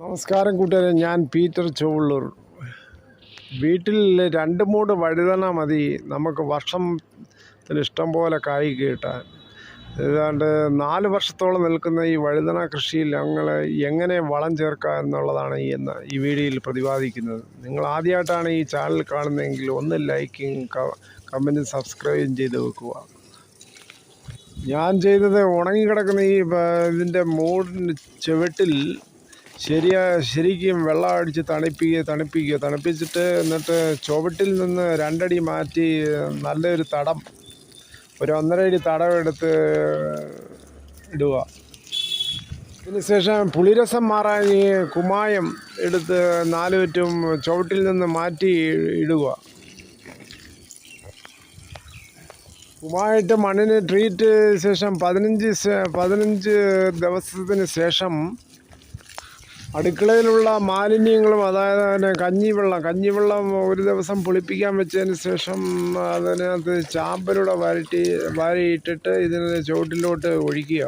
നമസ്കാരം കൂട്ടുകാരെ ഞാൻ പീറ്റർ ചോള്ളൂർ വീട്ടിൽ രണ്ട് മൂട് വഴുതന മതി. നമുക്ക് വർഷത്തിന് ഇഷ്ടം പോലെ കായ് കിട്ടാൻ. ഏതാണ്ട് നാല് വർഷത്തോളം നിൽക്കുന്ന ഈ വഴുതന കൃഷിയിൽ ഞങ്ങൾ എങ്ങനെ വളം ചേർക്കുക എന്നുള്ളതാണ് ഈ എന്ന ഈ വീഡിയോയിൽ പ്രതിപാദിക്കുന്നത്. നിങ്ങൾ ആദ്യമായിട്ടാണ് ഈ ചാനൽ കാണുന്നതെങ്കിൽ ഒന്ന് ലൈക്കും കമന്റും സബ്സ്ക്രൈബും ചെയ്ത് വെക്കുക. ഞാൻ ചെയ്തത് ഉണങ്ങിക്കിടക്കുന്ന ഈ ഇതിന്റെ മൂടിന് ചുവട്ടിൽ ശരിയാ ശരിക്കും വെള്ളം അടിച്ച് തണുപ്പിക്കുക. തണുപ്പിക്കുക തണുപ്പിച്ചിട്ട് എന്നിട്ട് ചുവട്ടിൽ നിന്ന് രണ്ടടി മാറ്റി നല്ലൊരു തടം ഒരു ഒന്നര അടി തടം എടുത്ത് ഇടുക. അതിനുശേഷം പുളിരസം മാറാൻ ഈ കുമായം എടുത്ത് നാലുവറ്റും ചുവട്ടിൽ നിന്ന് മാറ്റി ഇടുക. കുമായിട്ട് മണ്ണിന് ട്രീറ്റ് ശേഷം പതിനഞ്ച് പതിനഞ്ച് ദിവസത്തിന് ശേഷം അടുക്കളയിലുള്ള മാലിന്യങ്ങളും അതായത് പിന്നെ കഞ്ഞിവെള്ളം കഞ്ഞിവെള്ളം ഒരു ദിവസം പുളിപ്പിക്കാൻ വെച്ചതിന് ശേഷം അതിനകത്ത് ചാമ്പലൂടെ വരട്ടി വാരിയിട്ടിട്ട് ഇതിന് ചുവട്ടിലോട്ട് ഒഴിക്കുക.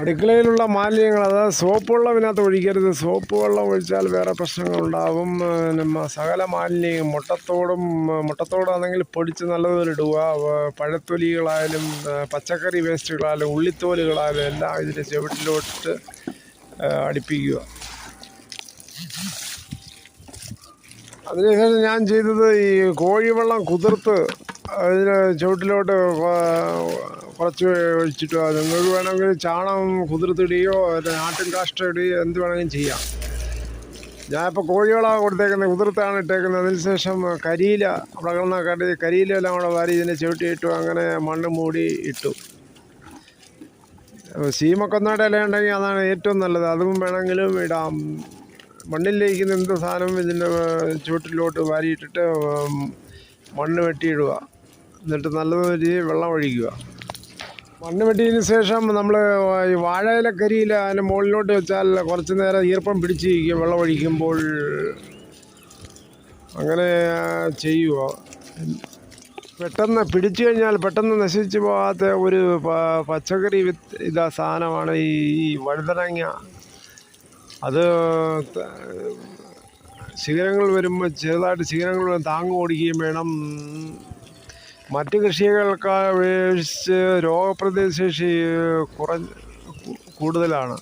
അടുക്കളയിലുള്ള മാലിന്യങ്ങൾ അതായത് സോപ്പ് വെള്ളം ഇതിനകത്ത് ഒഴിക്കരുത്. സോപ്പ് വെള്ളം ഒഴിച്ചാൽ വേറെ പ്രശ്നങ്ങളുണ്ടാകും. പിന്നെ സകല മാലിന്യം മുട്ടത്തോടും മുട്ടത്തോടാണെങ്കിൽ പൊടിച്ച് നല്ലതുപോലെ ഇടുക. പഴത്തൊലികളായാലും പച്ചക്കറി വേസ്റ്റുകളായാലും ഉള്ളിത്തോലുകളായാലും എല്ലാം ഇതിന്റെ ചുവട്ടിലോട്ട് അടുപ്പിക്കുക. അതിനുശേഷം ഞാൻ ചെയ്തത് ഈ കോഴിവെള്ളം കുതിർത്ത് അതിന് ചുവട്ടിലോട്ട് കുറച്ച് ഒഴിച്ചിട്ട് നിങ്ങൾക്ക് വേണമെങ്കിൽ ചാണകം കുതിർത്തിടുകയോ നാട്ടിൻ കാഷ്ടം ഇടുകയോ എന്ത് വേണമെങ്കിലും ചെയ്യാം. ഞാനിപ്പോൾ കോഴികളാണ് കൊടുത്തേക്കുന്നത് കുതിർത്താണ് ഇട്ടേക്കുന്നത് അതിന് ശേഷം കരിയില അവിടെ കിടന്ന കരി കരിയില എല്ലാം കൂടെ വാരി ഇതിനെ ചവിട്ടി ഇട്ടു അങ്ങനെ മണ്ണ് മൂടി ഇട്ടു. സീമക്കൊന്നയുടെ ഇല ഉണ്ടെങ്കിൽ അതാണ് ഏറ്റവും നല്ലത്. അതും വേണമെങ്കിലും ഇടാം. മണ്ണിൽ ലയിക്കുന്ന എന്ത് സാധനവും ഇതിന്റെ ചുവട്ടിലോട്ട് വാരിയിട്ടിട്ട് മണ്ണ് വെട്ടിയിടുക. എന്നിട്ട് നല്ല രീതിയിൽ വെള്ളം ഒഴിക്കുക. മണ്ണ് വെട്ടിയതിന് ശേഷം നമ്മൾ ഈ വാഴയിലക്കരിയിൽ അതിന്റെ മുകളിലോട്ട് വെച്ചാൽ കുറച്ച് നേരം ഈർപ്പം പിടിച്ചിരിക്കും വെള്ളം ഒഴിക്കുമ്പോൾ. അങ്ങനെ ചെയ്യുക. പെട്ടെന്ന് പിടിച്ചു കഴിഞ്ഞാൽ പെട്ടെന്ന് നശിച്ചു പോകാത്ത ഒരു പച്ചക്കറി വിത്ത് ഇതാ സാധനമാണ് ഈ വഴുതനങ്ങ. അത് ശിഖരങ്ങൾ വരുമ്പോൾ ചെറുതായിട്ട് ശിഖരങ്ങൾ താങ്ങ് ഓടിക്കുകയും വേണം. മറ്റ് കൃഷികൾക്ക് അപേക്ഷിച്ച് രോഗപ്രതിശേഷി കുറ കൂടുതലാണ്.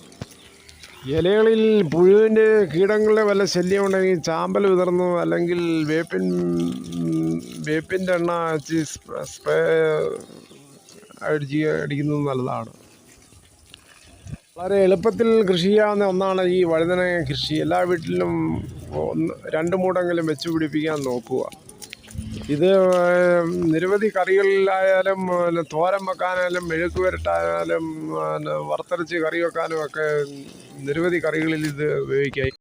ഇലകളിൽ പുഴുവിന്റെ കീടങ്ങളുടെ വല്ല ശല്യം ഉണ്ടെങ്കിൽ ചാമ്പൽ വിതർന്നു അല്ലെങ്കിൽ വേപ്പിൻ വേപ്പിന്റെ എണ്ണ സ്പ്രേ അടിച്ച് അടിക്കുന്നത് നല്ലതാണ്. വളരെ എളുപ്പത്തിൽ കൃഷി ചെയ്യാവുന്ന ഒന്നാണ് ഈ വഴുതന കൃഷി. എല്ലാ വീട്ടിലും ഒന്ന് രണ്ട് മൂടെങ്കിലും വെച്ച് പിടിപ്പിക്കാൻ നോക്കുക. ഇത് നിരവധി കറികളിലായാലും പിന്നെ തോരൻ വെക്കാനായാലും മെഴുക്ക് പുരട്ടാനായാലും പിന്നെ വറുത്തരച്ച് കറി വെക്കാനും ഒക്കെ നിരവധി കറികളിൽ ഇത് ഉപയോഗിക്കാം